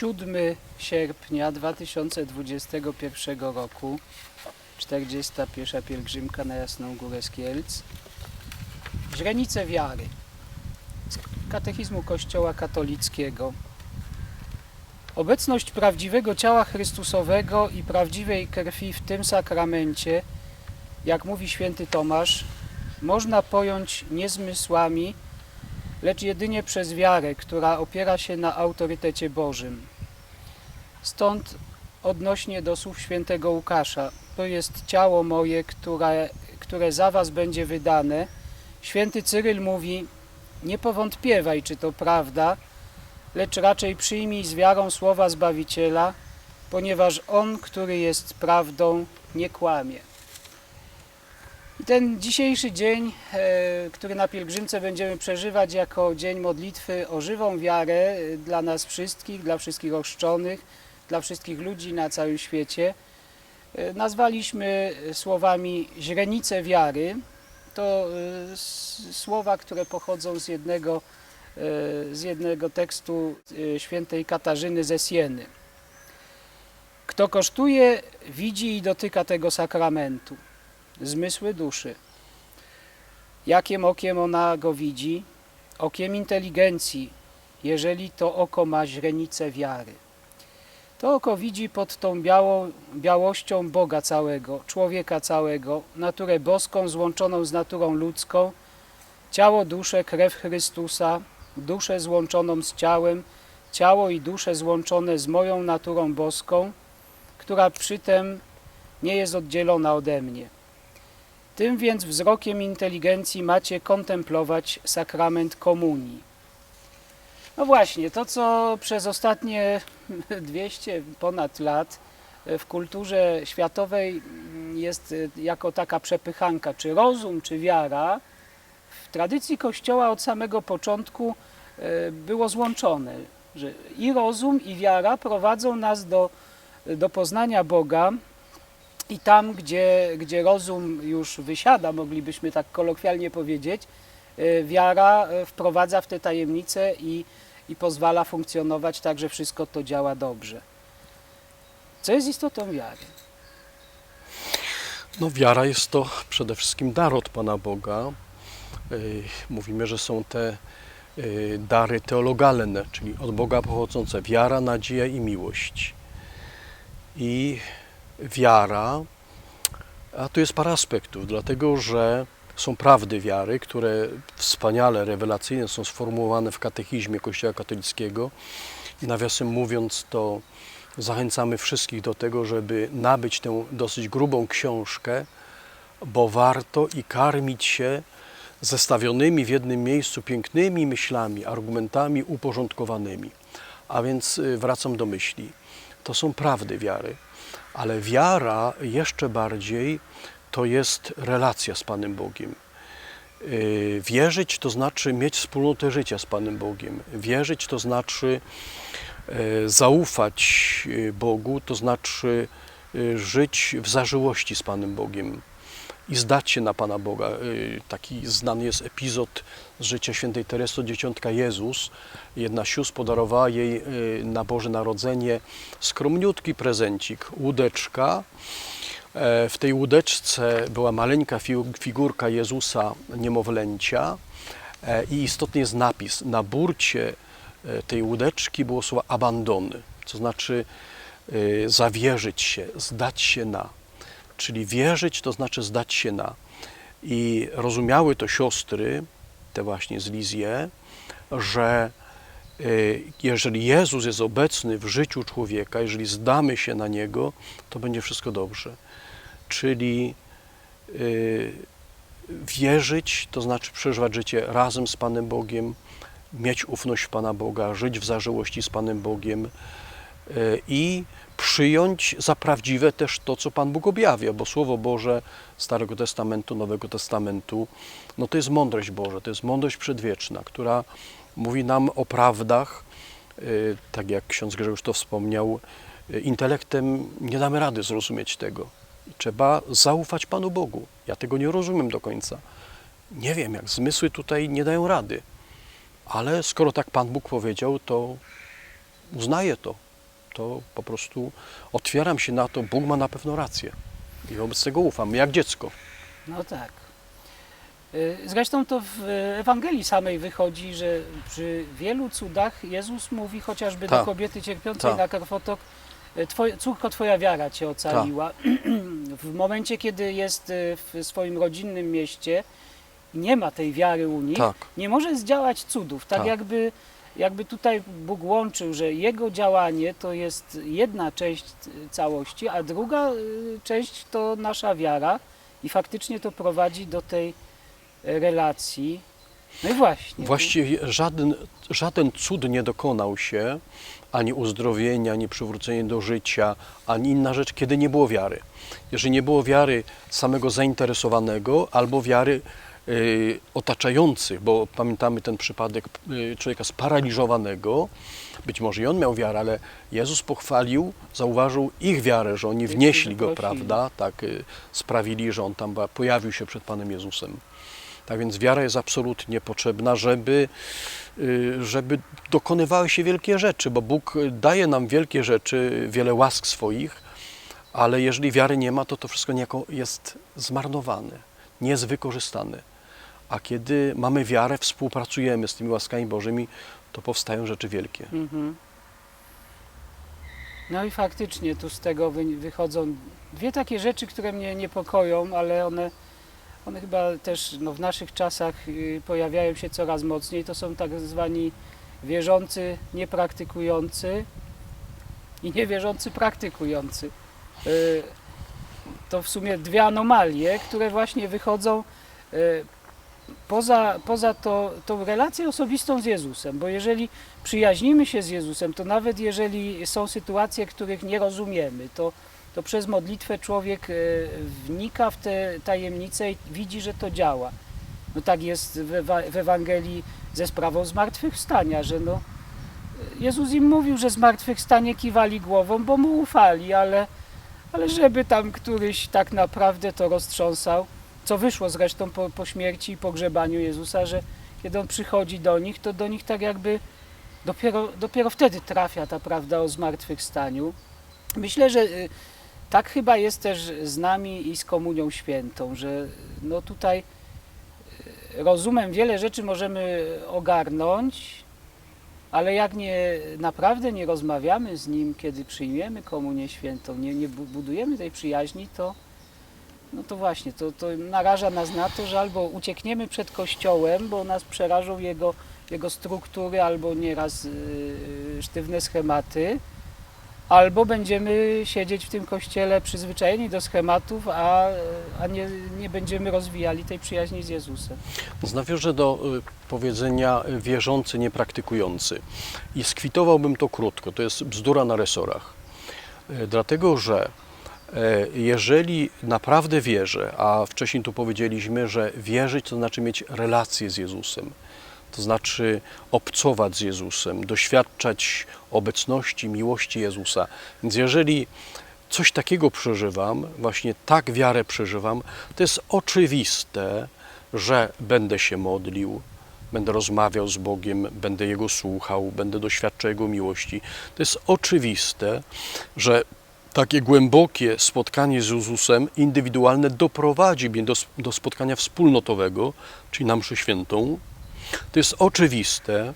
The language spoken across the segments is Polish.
7 sierpnia 2021 roku, 41. pielgrzymka na Jasną Górę z Kielc. Źrenice wiary z Katechizmu Kościoła katolickiego. Obecność prawdziwego ciała Chrystusowego i prawdziwej krwi w tym sakramencie, jak mówi święty Tomasz, można pojąć nie zmysłami, lecz jedynie przez wiarę, która opiera się na autorytecie Bożym. Stąd odnośnie do słów świętego Łukasza, to jest ciało moje, które, które za was będzie wydane. Święty Cyryl mówi, nie powątpiewaj, czy to prawda, lecz raczej przyjmij z wiarą słowa Zbawiciela, ponieważ On, który jest prawdą, nie kłamie. Ten dzisiejszy dzień, e, który na pielgrzymce będziemy przeżywać jako dzień modlitwy o żywą wiarę e, dla nas wszystkich, dla wszystkich ochrzczonych, dla wszystkich ludzi na całym świecie, e, nazwaliśmy słowami źrenice wiary. To słowa, które pochodzą z jednego, z jednego tekstu świętej Katarzyny ze Sieny. Kto kosztuje, widzi i dotyka tego sakramentu zmysły duszy. Jakim okiem ona go widzi? Okiem inteligencji, jeżeli to oko ma źrenicę wiary. To oko widzi pod tą białą, białością Boga całego, człowieka całego, naturę boską złączoną z naturą ludzką, ciało, duszę, krew Chrystusa, duszę złączoną z ciałem, ciało i duszę złączone z moją naturą boską, która przytem nie jest oddzielona ode mnie. Tym więc wzrokiem inteligencji macie kontemplować sakrament komunii. No właśnie, to co przez ostatnie 200 ponad lat w kulturze światowej jest jako taka przepychanka, czy rozum, czy wiara, w tradycji Kościoła od samego początku e, było złączone, że i rozum, i wiara prowadzą nas do, do poznania Boga, i tam, gdzie, gdzie rozum już wysiada, moglibyśmy tak kolokwialnie powiedzieć, e, wiara e, wprowadza w te tajemnice i, i pozwala funkcjonować tak, że wszystko to działa dobrze. Co jest istotą wiary? No, wiara jest to przede wszystkim dar od Pana Boga. Yy, Mówimy, że są te dary teologalne, czyli od Boga pochodzące wiara, nadzieja i miłość. I wiara, a tu jest parę aspektów, dlatego że są prawdy wiary, które wspaniale, rewelacyjnie są sformułowane w katechizmie Kościoła katolickiego. I nawiasem mówiąc, to zachęcamy wszystkich do tego, żeby nabyć tę dosyć grubą książkę, bo warto i karmić się zestawionymi w jednym miejscu pięknymi myślami, argumentami uporządkowanymi. A więc y, wracam do myśli. To są prawdy wiary, ale wiara jeszcze bardziej to jest relacja z Panem Bogiem. Y, Wierzyć to znaczy mieć wspólnotę życia z Panem Bogiem. Wierzyć to znaczy e, zaufać e, Bogu, to znaczy żyć w zażyłości z Panem Bogiem i zdać się na Pana Boga. E, Taki znany jest epizod z życia świętej Teresy, dzieciątka Jezus. Jedna sióstr podarowała jej e, na Boże Narodzenie skromniutki prezencik, łódeczka. E, W tej łódeczce była maleńka fi- figurka Jezusa niemowlęcia e, i istotny jest napis. Na burcie e, tej łódeczki było słowo abandony, co znaczy e, zawierzyć się, zdać się na. Czyli wierzyć to znaczy zdać się na. I rozumiały to siostry, te właśnie z Lizie, że e, jeżeli Jezus jest obecny w życiu człowieka, jeżeli zdamy się na Niego, to będzie wszystko dobrze. Czyli y, wierzyć, to znaczy przeżywać życie razem z Panem Bogiem, mieć ufność w Pana Boga, żyć w zażyłości z Panem Bogiem y, i przyjąć za prawdziwe też to, co Pan Bóg objawia, bo Słowo Boże Starego Testamentu, Nowego Testamentu, no to jest mądrość Boża, to jest mądrość przedwieczna, która mówi nam o prawdach, y, tak jak ksiądz Grzegorz to wspomniał, y, intelektem nie damy rady zrozumieć tego. Trzeba zaufać Panu Bogu. Ja tego nie rozumiem do końca. Nie wiem, jak zmysły tutaj nie dają rady. Ale skoro tak Pan Bóg powiedział, to uznaję to. To po prostu otwieram się na to, Bóg ma na pewno rację. I wobec tego ufam, jak dziecko. No tak. Y, Zresztą to w Ewangelii samej wychodzi, że przy wielu cudach Jezus mówi chociażby do Tak. kobiety cierpiącej Tak. na krwotok, y, Twoje, córko, Twoja wiara Cię ocaliła. w momencie, kiedy jest y, w swoim rodzinnym mieście nie ma tej wiary u nich, Tak. nie może zdziałać cudów. Tak, Tak. Jakby, jakby tutaj Bóg łączył, że Jego działanie to jest jedna część całości, a druga y, część to nasza wiara i faktycznie to prowadzi do tej relacji. No i właśnie. Właściwie żaden, żaden cud nie dokonał się, ani uzdrowienia, ani przywrócenie do życia, ani inna rzecz, kiedy nie było wiary. Jeżeli nie było wiary samego zainteresowanego albo wiary otaczających, bo pamiętamy ten przypadek y, człowieka sparaliżowanego, być może i on miał wiarę, ale Jezus pochwalił, zauważył ich wiarę, że oni wnieśli go, prawda? Tak, y, sprawili, że on tam pojawił się przed Panem Jezusem. Tak więc wiara jest absolutnie potrzebna, żeby, y, żeby dokonywały się wielkie rzeczy, bo Bóg daje nam wielkie rzeczy, wiele łask swoich, ale jeżeli wiary nie ma, to to wszystko niejako jest zmarnowane, nie jest wykorzystane. A kiedy mamy wiarę, współpracujemy z tymi łaskami Bożymi, to powstają rzeczy wielkie. Mhm. No i faktycznie tu z tego wy- wychodzą dwie takie rzeczy, które mnie niepokoją, ale one, one chyba też no, w naszych czasach y, pojawiają się coraz mocniej. To są tak zwani wierzący, niepraktykujący i niewierzący praktykujący. Y, To w sumie dwie anomalie, które właśnie wychodzą y, poza, poza to, tą relację osobistą z Jezusem, bo jeżeli przyjaźnimy się z Jezusem, to nawet jeżeli są sytuacje, których nie rozumiemy, to, to przez modlitwę człowiek e, wnika w te tajemnice i widzi, że to działa. No tak jest w Ewangelii ze sprawą zmartwychwstania, że no, Jezus im mówił, że zmartwychwstanie kiwali głową, bo mu ufali, ale, ale żeby tam któryś tak naprawdę to roztrząsał, co wyszło zresztą po, po śmierci i pogrzebaniu Jezusa, że kiedy on przychodzi do nich, to do nich tak jakby dopiero, dopiero wtedy trafia ta prawda o zmartwychwstaniu. Myślę, że y, tak chyba jest też z nami i z Komunią Świętą, że no tutaj y, rozumem wiele rzeczy możemy ogarnąć, ale jak nie naprawdę nie rozmawiamy z Nim, kiedy przyjmiemy Komunię Świętą, nie, nie bu- budujemy tej przyjaźni, to no to właśnie, to, to naraża nas na to, że albo uciekniemy przed Kościołem, bo nas przerażą jego, jego struktury, albo nieraz yy, sztywne schematy, albo będziemy siedzieć w tym Kościele przyzwyczajeni do schematów, a, a nie, nie będziemy rozwijali tej przyjaźni z Jezusem. Nawiążę do y, powiedzenia y, wierzący, niepraktykujący. I skwitowałbym to krótko. To jest bzdura na resorach. Dlatego, że jeżeli naprawdę wierzę, a wcześniej tu powiedzieliśmy, że wierzyć to znaczy mieć relację z Jezusem, to znaczy obcować z Jezusem, doświadczać obecności, miłości Jezusa. Więc jeżeli coś takiego przeżywam, właśnie tak wiarę przeżywam, to jest oczywiste, że będę się modlił, będę rozmawiał z Bogiem, będę Jego słuchał, będę doświadczał Jego miłości. To jest oczywiste, że takie głębokie spotkanie z Jezusem indywidualne doprowadzi mnie do, do spotkania wspólnotowego, czyli na mszę świętą. To jest oczywiste,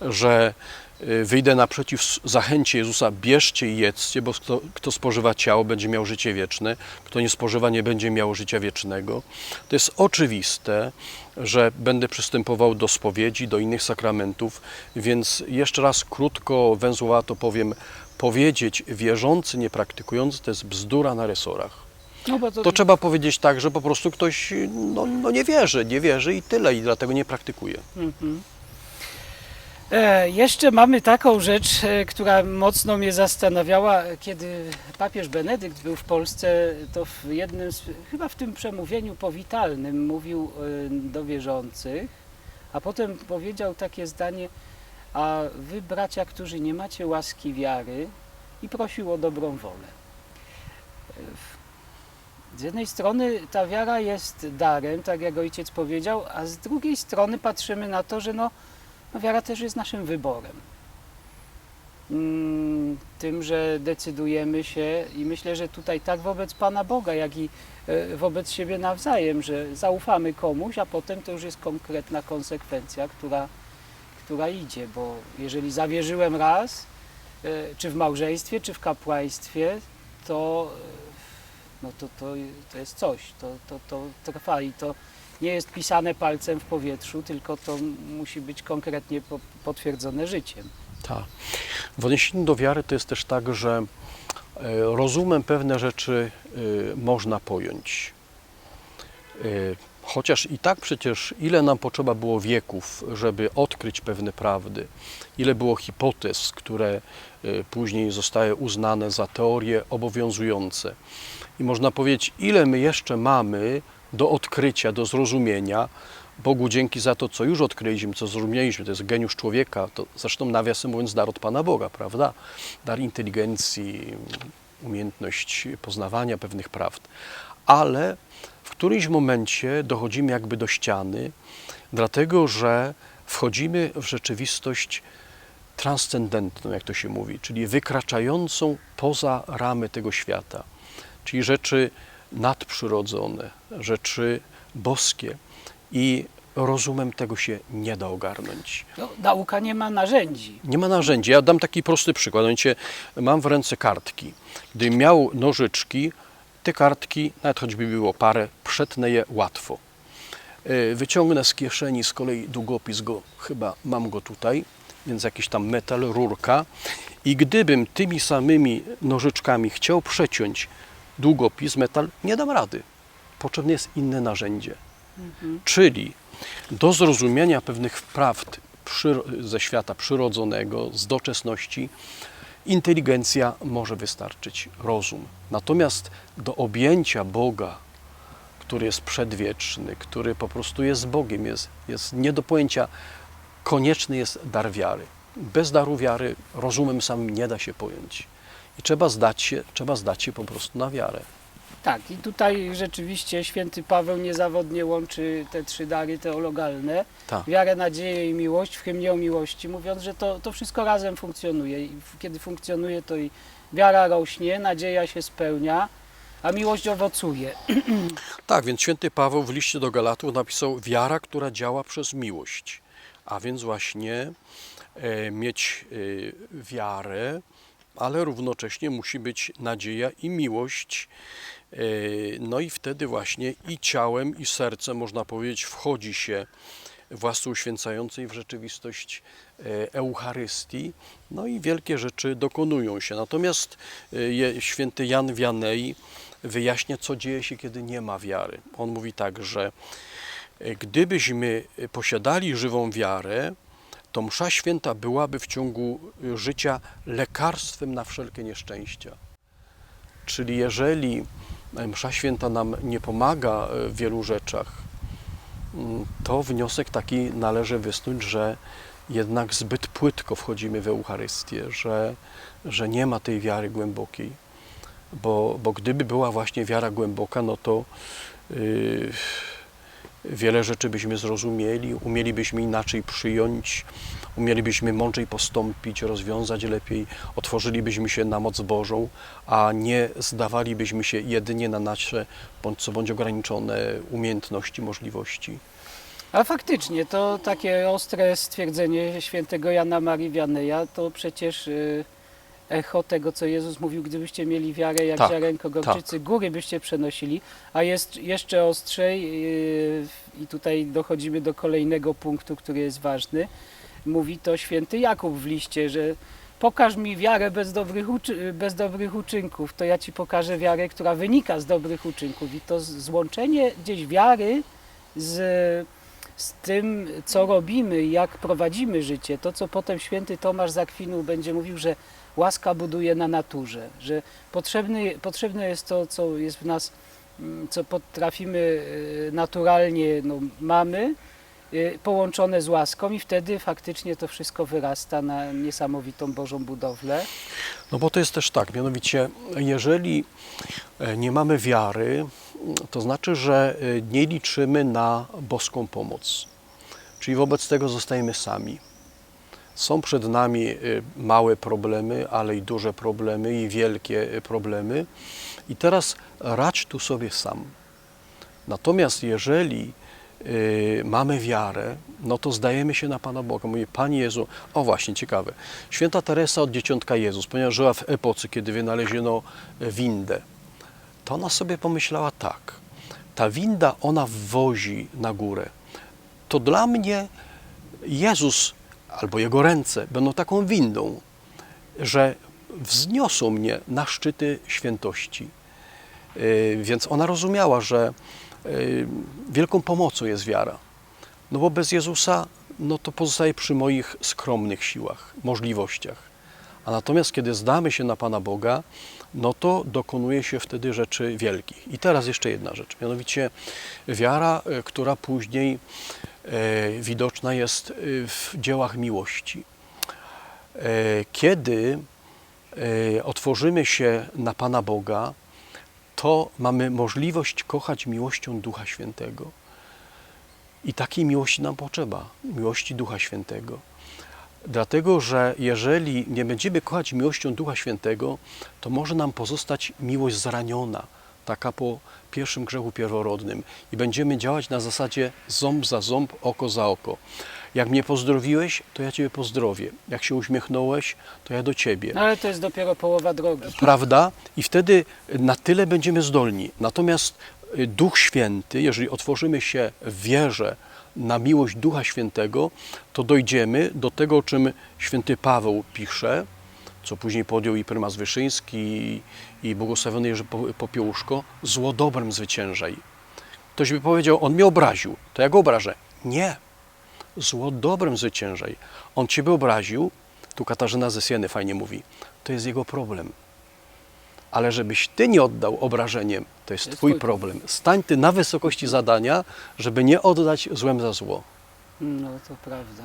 że y, wyjdę naprzeciw zachęcie Jezusa, bierzcie i jedzcie, bo kto, kto spożywa ciało, będzie miał życie wieczne, kto nie spożywa, nie będzie miał życia wiecznego. To jest oczywiste, że będę przystępował do spowiedzi, do innych sakramentów, więc jeszcze raz krótko, węzłowato powiem, powiedzieć wierzący, niepraktykujący, to jest bzdura na resorach. No to, To trzeba powiedzieć tak, że po prostu ktoś no, no nie wierzy, nie wierzy i tyle, i dlatego nie praktykuje. Mhm. E, jeszcze mamy taką rzecz, e, która mocno mnie zastanawiała, kiedy papież Benedykt był w Polsce, to w jednym, z, chyba w tym przemówieniu powitalnym mówił e, do wierzących, a potem powiedział takie zdanie, a wy bracia, którzy nie macie łaski wiary i prosił o dobrą wolę. Z jednej strony ta wiara jest darem, tak jak ojciec powiedział, a z drugiej strony patrzymy na to, że no, no wiara też jest naszym wyborem. mm, tym, że decydujemy się i myślę, że tutaj tak wobec Pana Boga, jak i e, wobec siebie nawzajem, że zaufamy komuś, a potem to już jest konkretna konsekwencja, która, która idzie, bo jeżeli zawierzyłem raz, e, czy w małżeństwie, czy w kapłaństwie, to, e, no to, to, to jest coś, to, to, to trwa i to nie jest pisane palcem w powietrzu, tylko to musi być konkretnie po- potwierdzone życiem. Tak. W odniesieniu do wiary to jest też tak, że e, rozumem pewne rzeczy można pojąć. Chociaż i tak przecież ile nam potrzeba było wieków, żeby odkryć pewne prawdy, ile było hipotez, które e, później zostały uznane za teorie obowiązujące. I można powiedzieć, ile my jeszcze mamy do odkrycia, do zrozumienia. Bogu dzięki za to, co już odkryliśmy, co zrozumieliśmy, to jest geniusz człowieka, to zresztą nawiasem mówiąc dar od Pana Boga, prawda? Dar inteligencji, umiejętność poznawania pewnych prawd. Ale w którymś momencie dochodzimy jakby do ściany, dlatego że wchodzimy w rzeczywistość transcendentną, jak to się mówi, czyli wykraczającą poza ramy tego świata, czyli rzeczy nadprzyrodzone, rzeczy boskie i rozumem tego się nie da ogarnąć. No, nauka nie ma narzędzi. Nie ma narzędzi. Ja dam taki prosty przykład. Mam w ręce kartki. Gdybym miał nożyczki, te kartki, nawet choćby było parę, przetnę je łatwo. E, Wyciągnę z kieszeni z kolei długopis, go, chyba mam go tutaj, więc jakiś tam metal, rurka. I gdybym tymi samymi nożyczkami chciał przeciąć długopis, metal, nie dam rady. Potrzebne jest inne narzędzie. Czyli do zrozumienia pewnych prawd przyro- ze świata przyrodzonego, z doczesności, inteligencja może wystarczyć, rozum. Natomiast do objęcia Boga, który jest przedwieczny, który po prostu jest Bogiem, jest, jest nie do pojęcia, konieczny jest dar wiary. Bez daru wiary rozumem samym nie da się pojąć. I trzeba zdać się, trzeba zdać się po prostu na wiarę. Tak, i tutaj rzeczywiście święty Paweł niezawodnie łączy te trzy dary teologalne, Tak. wiarę, nadzieję i miłość w hymnie o miłości, mówiąc, że to, to wszystko razem funkcjonuje i kiedy funkcjonuje, to i wiara rośnie, nadzieja się spełnia, a miłość owocuje. Tak, więc święty Paweł w liście do Galatów napisał wiara, która działa przez miłość. A więc właśnie e, mieć e, wiarę, ale równocześnie musi być nadzieja i miłość. E, no i wtedy właśnie i ciałem, i sercem, można powiedzieć, wchodzi się w łasce uświęcającej w rzeczywistość e, Eucharystii, no i wielkie rzeczy dokonują się. Natomiast e, święty Jan Wianej wyjaśnia, co dzieje się, kiedy nie ma wiary. On mówi tak, że gdybyśmy posiadali żywą wiarę, to msza święta byłaby w ciągu życia lekarstwem na wszelkie nieszczęścia. Czyli jeżeli msza święta nam nie pomaga w wielu rzeczach, mm, to wniosek taki należy wysnuć, że jednak zbyt płytko wchodzimy w Eucharystię, że, że nie ma tej wiary głębokiej. Bo, bo gdyby była właśnie wiara głęboka, no to yy, wiele rzeczy byśmy zrozumieli, umielibyśmy inaczej przyjąć, umielibyśmy mądrzej postąpić, rozwiązać lepiej, otworzylibyśmy się na moc Bożą, a nie zdawalibyśmy się jedynie na nasze bądź co bądź ograniczone umiejętności, możliwości. A faktycznie to takie ostre stwierdzenie świętego Jana Marii Wianeja to przecież y, echo tego, co Jezus mówił, gdybyście mieli wiarę jak Tak, ziarenko gorczycy, góry byście przenosili, a jest jeszcze ostrzej y, i tutaj dochodzimy do kolejnego punktu, który jest ważny. Mówi to święty Jakub w liście, że pokaż mi wiarę bez dobrych, bez dobrych uczynków, to ja ci pokażę wiarę, która wynika z dobrych uczynków. I to złączenie gdzieś wiary z, z tym, co robimy jak prowadzimy życie, to co potem święty Tomasz z Akwinu będzie mówił, że łaska buduje na naturze, że potrzebne jest to, co jest w nas, mm, co potrafimy e, naturalnie, no, mamy, e, połączone z łaską i wtedy faktycznie to wszystko wyrasta na niesamowitą Bożą budowlę. No bo to jest też tak, mianowicie jeżeli e, nie mamy wiary, to znaczy, że e, nie liczymy na boską pomoc. Czyli wobec tego zostajemy sami. Są przed nami y, małe problemy, ale i duże problemy i wielkie y, problemy. I teraz radź tu sobie sam. Natomiast jeżeli y, mamy wiarę, no to zdajemy się na Pana Boga. Mówi, Panie Jezu, o właśnie, ciekawe. Święta Teresa od Dzieciątka Jezus, ponieważ żyła w epoce, kiedy wynaleziono windę, to ona sobie pomyślała tak. Ta winda, ona wwozi na górę. To dla mnie Jezus albo Jego ręce będą taką windą, że wzniosą mnie na szczyty świętości. Yy, Więc ona rozumiała, że yy, wielką pomocą jest wiara. No bo bez Jezusa, no to pozostaje przy moich skromnych siłach, możliwościach. A natomiast kiedy zdamy się na Pana Boga, no to dokonuje się wtedy rzeczy wielkich. I teraz jeszcze jedna rzecz, mianowicie wiara, y, która później y, widoczna jest y, w dziełach miłości. E, Kiedy e, otworzymy się na Pana Boga, to mamy możliwość kochać miłością Ducha Świętego. I takiej miłości nam potrzeba, miłości Ducha Świętego. Dlatego, że jeżeli nie będziemy kochać miłością Ducha Świętego, to może nam pozostać miłość zraniona, taka po pierwszym grzechu pierworodnym. I będziemy działać na zasadzie ząb za ząb, oko za oko. Jak mnie pozdrowiłeś, to ja Ciebie pozdrowię. Jak się uśmiechnąłeś, to ja do Ciebie No ale to jest dopiero połowa drogi. prawda? I wtedy na tyle będziemy zdolni. Natomiast y, Duch Święty, jeżeli otworzymy się w wierze na miłość Ducha Świętego, to dojdziemy do tego, o czym święty Paweł pisze, co później podjął i prymas Wyszyński, i, i błogosławiony Jerzy Po- Popiełuszko, zło dobrem zwyciężaj. Ktoś by powiedział, on mnie obraził, to ja go obrażę. Nie, zło dobrem zwyciężaj. On ciebie obraził, tu Katarzyna ze Sieny fajnie mówi, to jest jego problem. Ale żebyś ty nie oddał obrażeniem, to jest jest twój problem. Stań ty na wysokości zadania, żeby nie oddać złem za zło. No to prawda.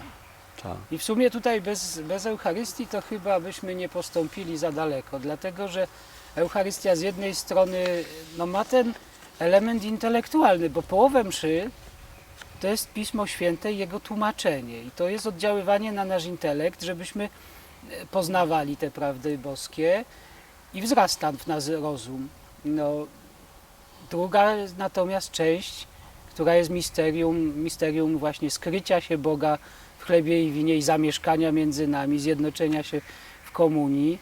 Tak. I w sumie tutaj bez, bez Eucharystii to chyba byśmy nie postąpili za daleko, dlatego że Eucharystia z jednej strony no, ma ten element intelektualny, bo połowę mszy to jest Pismo Święte i jego tłumaczenie. I to jest oddziaływanie na nasz intelekt, żebyśmy e, poznawali te prawdy boskie i wzrasta w nas rozum. No, druga natomiast część, która jest misterium, misterium właśnie skrycia się Boga w chlebie i winie i zamieszkania między nami, zjednoczenia się w komunii,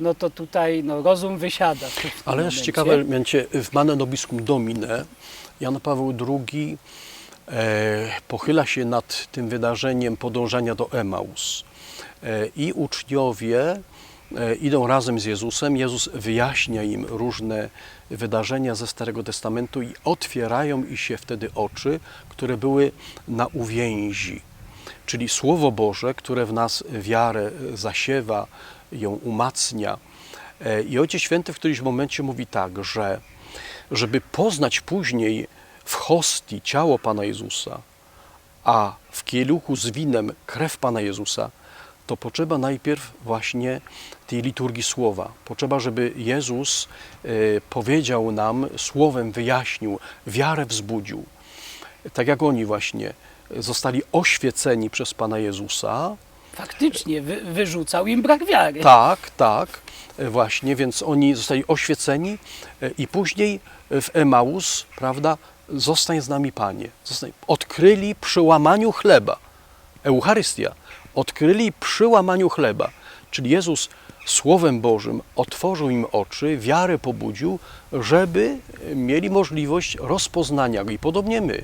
no to tutaj no, rozum wysiada. Ale jest ciekawe, mianowicie w Mane Nobiscum Domine Jan Paweł II e, pochyla się nad tym wydarzeniem podążania do Emaus. E, I uczniowie e, idą razem z Jezusem. Jezus wyjaśnia im różne wydarzenia ze Starego Testamentu i otwierają i się wtedy oczy, które były na uwięzi. Czyli Słowo Boże, które w nas wiarę zasiewa, ją umacnia. E, I Ojciec Święty w którymś momencie mówi tak, że żeby poznać później w hostii ciało Pana Jezusa, a w kieluchu z winem krew Pana Jezusa, to potrzeba najpierw właśnie tej liturgii słowa. Potrzeba, żeby Jezus e, powiedział nam, słowem wyjaśnił, wiarę wzbudził. Tak jak oni właśnie zostali oświeceni przez Pana Jezusa, Faktycznie wy, wyrzucał im brak wiary. tak, tak, właśnie, więc oni zostali oświeceni e, i później w Emaus, prawda, zostań z nami Panie. Zostań. Odkryli przy łamaniu chleba, Eucharystia, odkryli przy łamaniu chleba, czyli Jezus Słowem Bożym otworzył im oczy, wiarę pobudził, żeby mieli możliwość rozpoznania go. I podobnie my,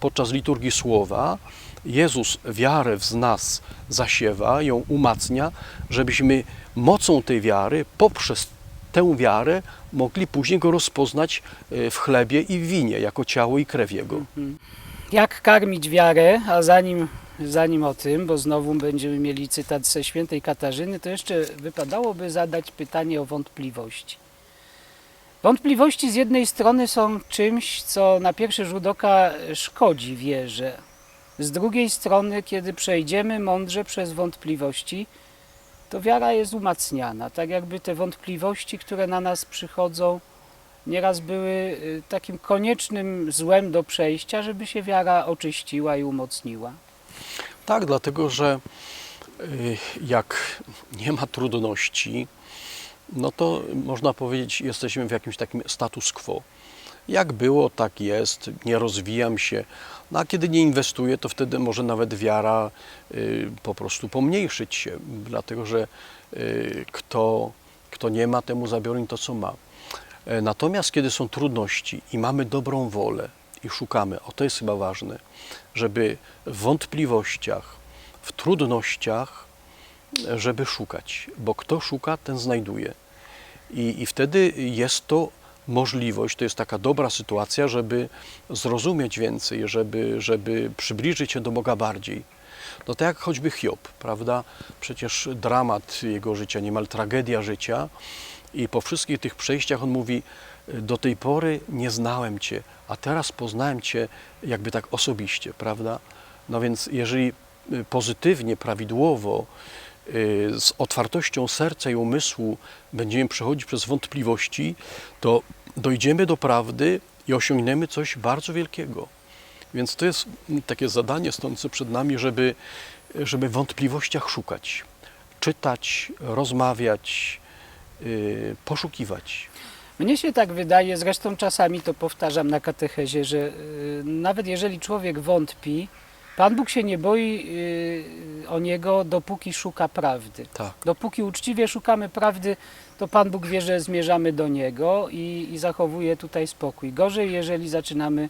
podczas liturgii Słowa, Jezus wiarę w nas zasiewa, ją umacnia, żebyśmy mocą tej wiary, poprzez tę wiarę, mogli później go rozpoznać e, w chlebie i w winie, jako ciało i krew Jego. Jak karmić wiarę, a zanim, zanim o tym, bo znowu będziemy mieli cytat ze świętej Katarzyny, to jeszcze wypadałoby zadać pytanie o wątpliwości. Wątpliwości z jednej strony są czymś, co na pierwszy rzut oka szkodzi wierze. Z drugiej strony, kiedy przejdziemy mądrze przez wątpliwości, to wiara jest umacniana. Tak jakby te wątpliwości, które na nas przychodzą, nieraz były y, takim koniecznym złem do przejścia, żeby się wiara oczyściła i umocniła. Tak, dlatego że y, jak nie ma trudności, no to można powiedzieć, jesteśmy w jakimś takim status quo. Jak było, tak jest, nie rozwijam się. No a kiedy nie inwestuję, to wtedy może nawet wiara y, po prostu pomniejszyć się, dlatego że y, kto, kto nie ma, temu zabiorą to, co ma. E, Natomiast kiedy są trudności i mamy dobrą wolę i szukamy, o to jest chyba ważne, żeby w wątpliwościach, w trudnościach, żeby szukać, bo kto szuka, ten znajduje. I, I wtedy jest to możliwość, to jest taka dobra sytuacja, żeby zrozumieć więcej, żeby, żeby przybliżyć się do Boga bardziej. No tak jak choćby Hiob, prawda? Przecież dramat jego życia, niemal tragedia życia. I po wszystkich tych przejściach on mówi: Do tej pory nie znałem Cię, a teraz poznałem Cię jakby tak osobiście, prawda? No więc jeżeli y, pozytywnie, prawidłowo, y, z otwartością serca i umysłu będziemy przechodzić przez wątpliwości, to dojdziemy do prawdy i osiągniemy coś bardzo wielkiego. Więc to jest takie zadanie stojące przed nami, żeby, żeby w wątpliwościach szukać, czytać, rozmawiać, yy, poszukiwać. Mnie się tak wydaje, zresztą czasami to powtarzam na katechezie, że y, nawet jeżeli człowiek wątpi, Pan Bóg się nie boi y, o niego, dopóki szuka prawdy. Tak. Dopóki uczciwie szukamy prawdy, to Pan Bóg wie, że zmierzamy do Niego i, i zachowuje tutaj spokój. Gorzej, jeżeli zaczynamy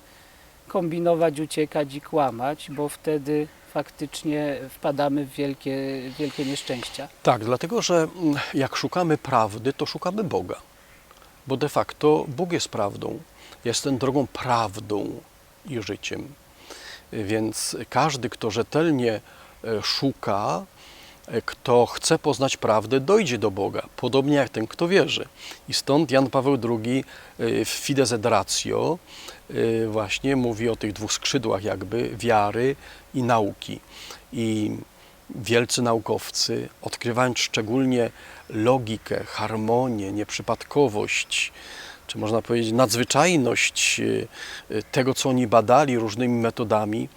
kombinować, uciekać i kłamać, bo wtedy faktycznie wpadamy w wielkie, wielkie nieszczęścia. Tak, dlatego że mm, jak szukamy prawdy, to szukamy Boga. Bo de facto Bóg jest prawdą. Jest ten drogą prawdą i życiem. Więc każdy, kto rzetelnie e, szuka, e, kto chce poznać prawdę, dojdzie do Boga. Podobnie jak ten, kto wierzy. I stąd Jan Paweł II e, w Fides et Ratio właśnie mówi o tych dwóch skrzydłach jakby wiary i nauki. I wielcy naukowcy, odkrywając szczególnie logikę, harmonię, nieprzypadkowość, czy można powiedzieć nadzwyczajność e, tego, co oni badali różnymi metodami,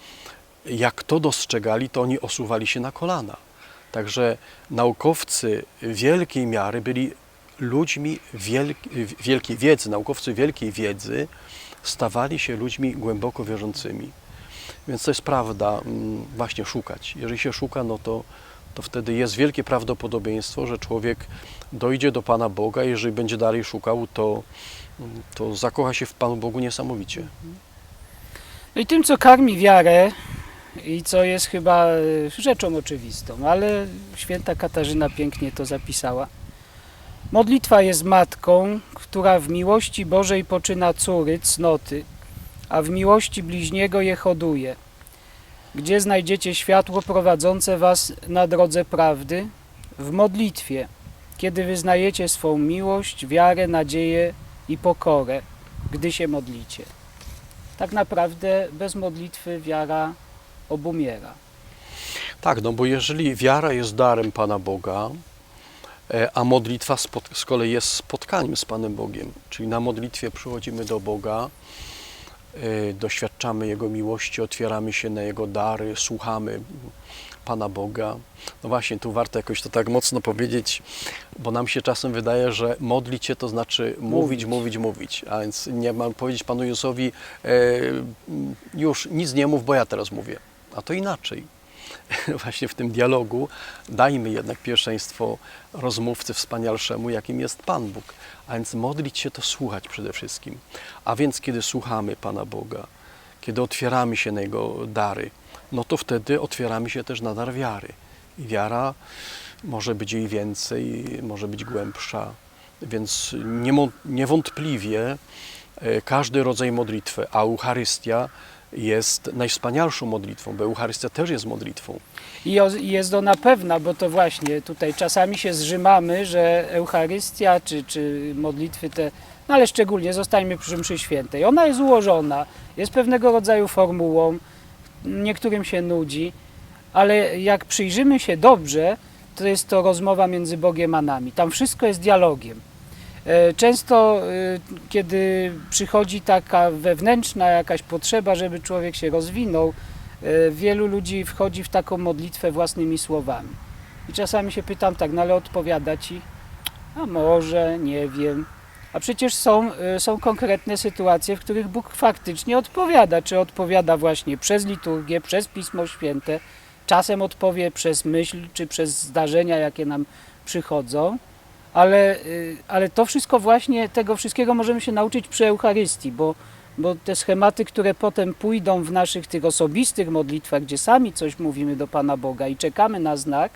jak to dostrzegali, to oni osuwali się na kolana. Także naukowcy wielkiej miary byli ludźmi wielki, wielkiej wiedzy, naukowcy wielkiej wiedzy stawali się ludźmi głęboko wierzącymi. Więc to jest prawda, mm, właśnie szukać. Jeżeli się szuka, no to, to wtedy jest wielkie prawdopodobieństwo, że człowiek dojdzie do Pana Boga. Jeżeli będzie dalej szukał, to, to zakocha się w Panu Bogu niesamowicie. No i tym, co karmi wiarę i co jest chyba e, rzeczą oczywistą, ale święta Katarzyna pięknie to zapisała. Modlitwa jest matką, która w miłości Bożej poczyna córy, cnoty, a w miłości bliźniego je hoduje. Gdzie znajdziecie światło prowadzące was na drodze prawdy? W modlitwie, kiedy wyznajecie swą miłość, wiarę, nadzieję i pokorę, gdy się modlicie. Tak naprawdę bez modlitwy wiara obumiera. Tak, no bo jeżeli wiara jest darem Pana Boga, e, a modlitwa z kolei jest spotkaniem z Panem Bogiem, czyli na modlitwie przychodzimy do Boga, doświadczamy Jego miłości, otwieramy się na Jego dary, słuchamy Pana Boga. No właśnie, tu warto jakoś to tak mocno powiedzieć, bo nam się czasem wydaje, że modlić się to znaczy mówić, Mówić. mówić, mówić. A więc nie mam powiedzieć Panu Jezusowi, e, już nic nie mów, bo ja teraz mówię. A to inaczej. Właśnie w tym dialogu dajmy jednak pierwszeństwo rozmówcy wspanialszemu, jakim jest Pan Bóg. A więc modlić się to słuchać przede wszystkim. A więc kiedy słuchamy Pana Boga, kiedy otwieramy się na Jego dary, no to wtedy otwieramy się też na dar wiary. I wiara może być jej więcej, może być głębsza. Więc niewątpliwie e, każdy rodzaj modlitwy, a Eucharystia jest najwspanialszą modlitwą, bo Eucharystia też jest modlitwą. I jest ona pewna, bo to właśnie tutaj czasami się zrzymamy, że Eucharystia czy, czy modlitwy te, no ale szczególnie zostańmy przy mszy świętej. Ona jest ułożona, jest pewnego rodzaju formułą, niektórym się nudzi, ale jak przyjrzymy się dobrze, to jest to rozmowa między Bogiem a nami. Tam wszystko jest dialogiem. E, Często, e, kiedy przychodzi taka wewnętrzna jakaś potrzeba, żeby człowiek się rozwinął, e, wielu ludzi wchodzi w taką modlitwę własnymi słowami. I czasami się pytam tak, no ale odpowiada ci, a może, nie wiem. A przecież są, są konkretne sytuacje, w których Bóg faktycznie odpowiada. Czy odpowiada właśnie przez liturgię, przez Pismo Święte, czasem odpowie przez myśl, czy przez zdarzenia, jakie nam przychodzą. Ale, y, ale to wszystko właśnie, tego wszystkiego możemy się nauczyć przy Eucharystii, bo, bo te schematy, które potem pójdą w naszych tych osobistych modlitwach, gdzie sami coś mówimy do Pana Boga i czekamy na znak,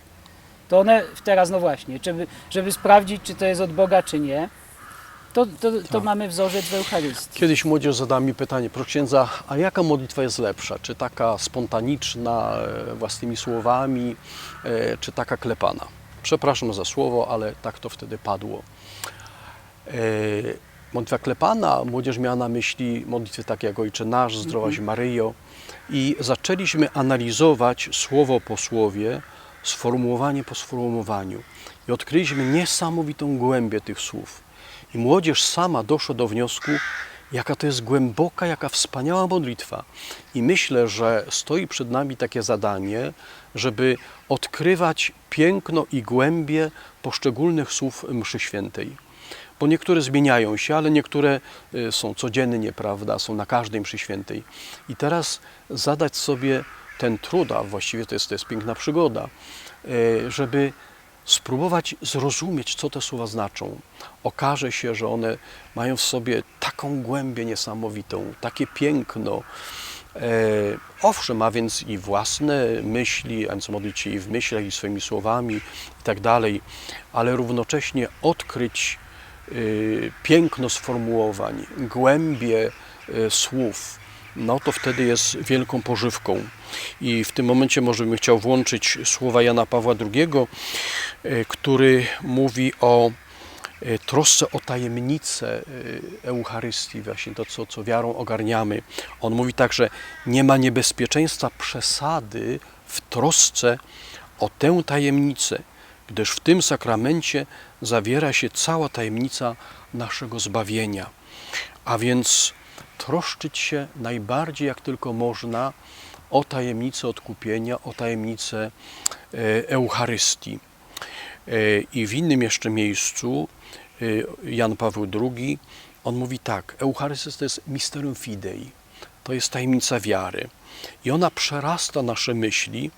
to one teraz, no właśnie, żeby, żeby sprawdzić, czy to jest od Boga, czy nie, to, to, to Tak. mamy wzorzec w Eucharystii. Kiedyś młodzież zadała mi pytanie, proszę księdza, a jaka modlitwa jest lepsza? Czy taka spontaniczna, e, własnymi słowami, e, czy taka klepana? Przepraszam za słowo, ale tak to wtedy padło. E, Modlitwa klepana, młodzież miała na myśli modlitwy takie jak Ojcze Nasz, Zdrowaś Maryjo i zaczęliśmy analizować słowo po słowie, sformułowanie po sformułowaniu i odkryliśmy niesamowitą głębię tych słów. I młodzież sama doszła do wniosku, jaka to jest głęboka, jaka wspaniała modlitwa. I myślę, że stoi przed nami takie zadanie, żeby odkrywać piękno i głębię poszczególnych słów mszy świętej. Bo niektóre zmieniają się, ale niektóre y, są codziennie, prawda, są na każdej mszy świętej. I teraz zadać sobie ten trud, a właściwie to jest, to jest piękna przygoda, y, żeby spróbować zrozumieć, co te słowa znaczą. Okaże się, że one mają w sobie taką głębię niesamowitą, takie piękno. E, owszem, ma więc i własne myśli, a więc modlić się i w myślach, i swoimi słowami i tak dalej, ale równocześnie odkryć y, piękno sformułowań, głębie y, słów, no to wtedy jest wielką pożywką. I w tym momencie może bym chciał włączyć słowa Jana Pawła II, który mówi o trosce o tajemnicę y, Eucharystii, właśnie to, co, co wiarą ogarniamy. On mówi tak, że nie ma niebezpieczeństwa przesady w trosce o tę tajemnicę, gdyż w tym sakramencie zawiera się cała tajemnica naszego zbawienia. A więc troszczyć się najbardziej jak tylko można o tajemnicę odkupienia, o tajemnicę e, Eucharystii. I w innym jeszcze miejscu e, Jan Paweł II, on mówi tak, Eucharystia to jest mysterium fidei, to jest tajemnica wiary. I ona przerasta nasze myśli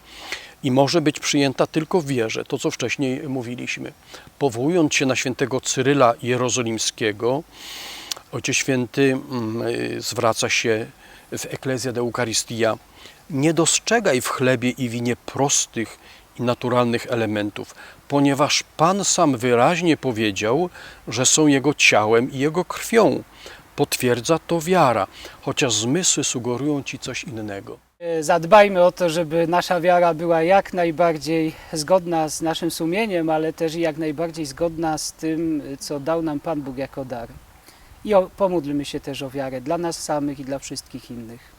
i może być przyjęta tylko w wierze, to co wcześniej mówiliśmy. Powołując się na świętego Cyryla Jerozolimskiego, Ojciec Święty mm, y, zwraca się w Ecclesia de Eucharistia. Nie dostrzegaj w chlebie i winie prostych i naturalnych elementów, ponieważ Pan sam wyraźnie powiedział, że są Jego ciałem i Jego krwią. Potwierdza to wiara, chociaż zmysły sugerują Ci coś innego. E, Zadbajmy o to, żeby nasza wiara była jak najbardziej zgodna z naszym sumieniem, ale też jak najbardziej zgodna z tym, co dał nam Pan Bóg jako dar. I o, pomódlmy się też o wiarę dla nas samych i dla wszystkich innych.